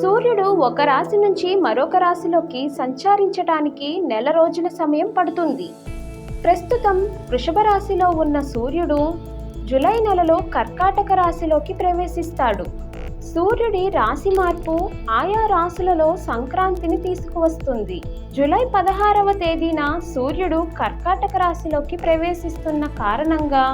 సూర్యుడు ఒక రాశి నుంచి మరొక రాశిలోకి సంచారించటానికి నెల రోజుల సమయం పడుతుంది. ప్రస్తుతం వృషభ రాశిలో ఉన్న సూర్యుడు జూలై నెలలో కర్కాటక రాశిలోకి ప్రవేశిస్తాడు. సూర్యుడి రాశి మార్పు ఆయా రాశులలో సంక్రాంతిని తీసుకువస్తుంది. జూలై పదహారవ తేదీన సూర్యుడు కర్కాటక రాశిలోకి ప్రవేశిస్తున్న కారణంగా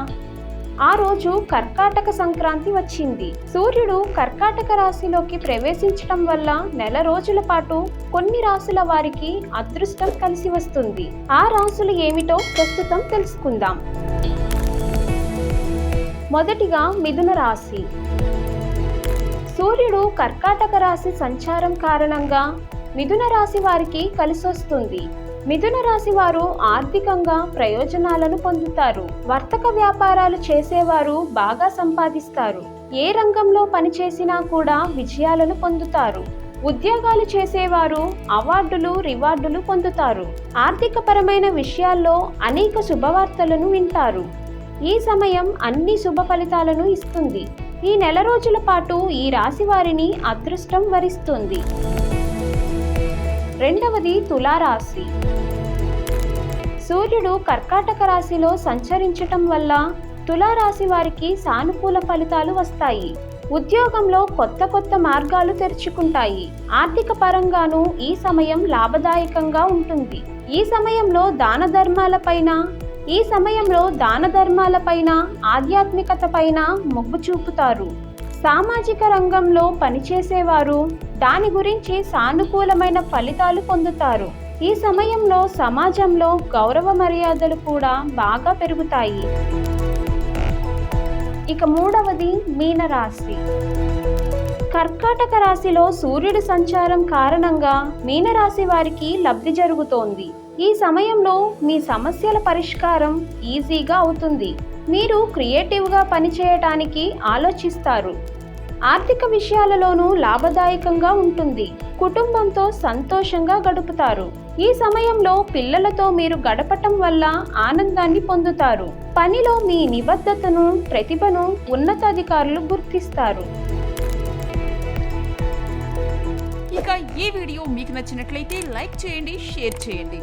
ఆ రోజు కర్కాటక సంక్రాంతి వచ్చింది. సూర్యుడు కర్కాటక రాశిలోకి ప్రవేశించడం వల్ల నెల రోజుల పాటు కొన్ని రాసుల వారికి అదృష్టం కలిసి వస్తుంది. ఆ రాసులు ఏమిటో ప్రస్తుతం తెలుసుకుందాం. మొదటిగా మిథున రాశి. సూర్యుడు కర్కాటక రాశి సంచారం కారణంగా మిథున రాశి వారికి కలిసొస్తుంది. మిథున రాశి వారు ఆర్థికంగా ప్రయోజనాలను పొందుతారు. వర్తక వ్యాపారాలు చేసేవారు బాగా సంపాదిస్తారు. ఏ రంగంలో పనిచేసినా కూడా విజయాలను పొందుతారు. ఉద్యోగాలు చేసేవారు అవార్డులు రివార్డులు పొందుతారు. ఆర్థిక పరమైన విషయాల్లో అనేక శుభవార్తలను వింటారు. ఈ సమయం అన్ని శుభ ఫలితాలను ఇస్తుంది. ఈ నెల రోజుల పాటు ఈ రాశి వారిని అదృష్టం వరిస్తుంది. రెండవది తులారాశి. సూర్యుడు కర్కాటక రాశిలో సంచరించటం వల్ల తులారాశి వారికి సానుకూల ఫలితాలు వస్తాయి. ఉద్యోగంలో కొత్త కొత్త మార్గాలు తెరుచుకుంటాయి. ఆర్థిక పరంగానూ ఈ సమయం లాభదాయకంగా ఉంటుంది. ఈ సమయంలో దాన ధర్మాలపైన ఈ సమయంలో దాన ధర్మాలపైన ఆధ్యాత్మికత పైన మొగ్గు చూపుతారు. సామాజిక రంగంలో పనిచేసేవారు. దాని గురించి సానుకూలమైన ఫలితాలు పొందుతారు. ఈ సమయంలో సమాజంలో గౌరవ మర్యాదలు కూడా బాగా పెరుగుతాయి. ఇక మూడవది మీనరాశి కర్కాటక రాశిలో సూర్యుడి సంచారం కారణంగా మీనరాశి వారికి లబ్ధి జరుగుతోంది. ఈ సమయంలో మీ సమస్యల పరిష్కారం ఈజీగా అవుతుంది. మీరు క్రియేటివ్గా పనిచేయటానికి ఆలోచిస్తారు. ఆర్థిక విషయాలలోనూ లాభదాయకంగా ఉంటుంది. కుటుంబంతో సంతోషంగా గడుపుతారు. ఈ సమయంలో పిల్లలతో మీరు గడపటం వల్ల ఆనందాన్ని పొందుతారు. పనిలో మీ నిబద్ధతను ప్రతిభను ఉన్నతాధికారులు గుర్తిస్తారు. ఇక ఈ వీడియో మీకు నచ్చినట్లయితే లైక్ చేయండి షేర్ చేయండి.